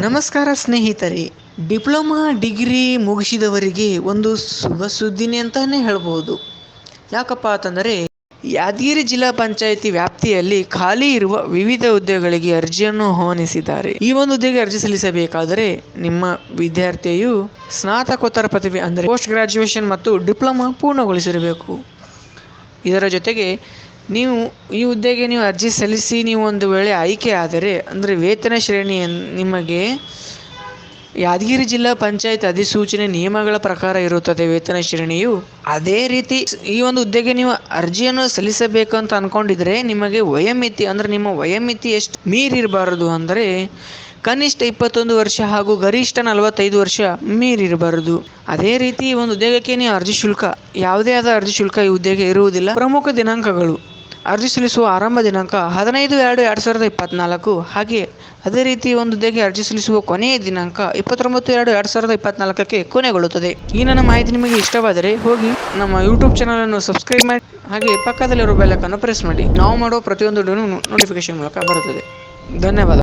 ನಮಸ್ಕಾರ ಸ್ನೇಹಿತರೆ, diploma degree ಮುಗಿಸಿದವರಿಗೆ ಒಂದು ಶುಭ ಸುದ್ದಿನೇ ಅಂತಾನೆ ಹೇಳ್ಬೋದು. ಯಾಕಪ್ಪ ಅಂತಂದರೆ, ಯಾದಗಿರಿ ಜಿಲ್ಲಾ ಪಂಚಾಯಿತಿ ವ್ಯಾಪ್ತಿಯಲ್ಲಿ ಖಾಲಿ ಇರುವ ವಿವಿಧ ಹುದ್ದೆಗಳಿಗೆ ಅರ್ಜಿಯನ್ನು ಆಹ್ವಾನಿಸಿದ್ದಾರೆ. ಈ ಒಂದು ಹುದ್ದೆಗೆ ಅರ್ಜಿ ಸಲ್ಲಿಸಬೇಕಾದರೆ ನಿಮ್ಮ ವಿದ್ಯಾರ್ಥಿಯು ಸ್ನಾತಕೋತ್ತರ ಪದವಿ ಅಂದರೆ ಪೋಸ್ಟ್ ಗ್ರಾಜ್ಯುಯೇಷನ್ ಮತ್ತು ಡಿಪ್ಲೊಮಾ ಪೂರ್ಣಗೊಳಿಸಿರಬೇಕು. ಇದರ ಜೊತೆಗೆ ನೀವು ಈ ಹುದ್ದೆಗೆ ನೀವು ಅರ್ಜಿ ಸಲ್ಲಿಸಿ ನೀವು ಒಂದು ವೇಳೆ ಆಯ್ಕೆ ಆದರೆ, ಅಂದರೆ ವೇತನ ಶ್ರೇಣಿಯನ್ನು ನಿಮಗೆ ಯಾದಗಿರಿ ಜಿಲ್ಲಾ ಪಂಚಾಯತ್ ಅಧಿಸೂಚನೆ ನಿಯಮಗಳ ಪ್ರಕಾರ ಇರುತ್ತದೆ ವೇತನ ಶ್ರೇಣಿಯು. ಅದೇ ರೀತಿ ಈ ಒಂದು ಹುದ್ದೆಗೆ ನೀವು ಅರ್ಜಿಯನ್ನು ಸಲ್ಲಿಸಬೇಕು ಅಂತ ಅನ್ಕೊಂಡಿದ್ರೆ ನಿಮಗೆ ವಯೋಮಿತಿ, ಅಂದರೆ ನಿಮ್ಮ ವಯೋಮಿತಿ ಎಷ್ಟು ಮೀರಿರಬಾರದು ಅಂದರೆ ಕನಿಷ್ಠ ಇಪ್ಪತ್ತೊಂದು ವರ್ಷ ಹಾಗೂ ಗರಿಷ್ಠ ನಲವತ್ತೈದು ವರ್ಷ ಮೀರಿರಬಾರದು. ಅದೇ ರೀತಿ ಈ ಒಂದು ಉದ್ಯೋಗಕ್ಕೆ ನೀವು ಅರ್ಜಿ ಶುಲ್ಕ, ಯಾವುದೇ ಆದ ಅರ್ಜಿ ಶುಲ್ಕ ಈ ಹುದ್ದೆಗೆ ಇರುವುದಿಲ್ಲ. ಪ್ರಮುಖ ದಿನಾಂಕಗಳು. ಅರ್ಜಿ ಸಲ್ಲಿಸುವ ಆರಂಭ ದಿನಾಂಕ ಹದಿನೈದು ಎರಡು ಎರಡು ಸಾವಿರದ ಇಪ್ಪತ್ನಾಲ್ಕು. ಹಾಗೆ ಅದೇ ರೀತಿ ಒಂದು ದೇಗೆ ಅರ್ಜಿ ಸಲ್ಲಿಸುವ ಕೊನೆಯ ದಿನಾಂಕ ಇಪ್ಪತ್ತೊಂಬತ್ತು ಎರಡು ಎರಡು ಸಾವಿರದ ಇಪ್ಪತ್ನಾಲ್ಕಕ್ಕೆ ಕೊನೆಗೊಳ್ಳುತ್ತದೆ. ಈ ನನ್ನ ಮಾಹಿತಿ ನಿಮಗೆ ಇಷ್ಟವಾದರೆ ಹೋಗಿ ನಮ್ಮ ಯೂಟ್ಯೂಬ್ ಚಾನಲನ್ನು ಸಬ್ಸ್ಕ್ರೈಬ್ ಮಾಡಿ, ಹಾಗೆ ಪಕ್ಕದಲ್ಲಿರುವ ಬೆಲ್ಲಕ್ಕನ್ನು ಪ್ರೆಸ್ ಮಾಡಿ. ನಾವು ಮಾಡುವ ಪ್ರತಿಯೊಂದು ನೋಟಿಫಿಕೇಶನ್ ಮೂಲಕ ಬರುತ್ತದೆ. ಧನ್ಯವಾದ.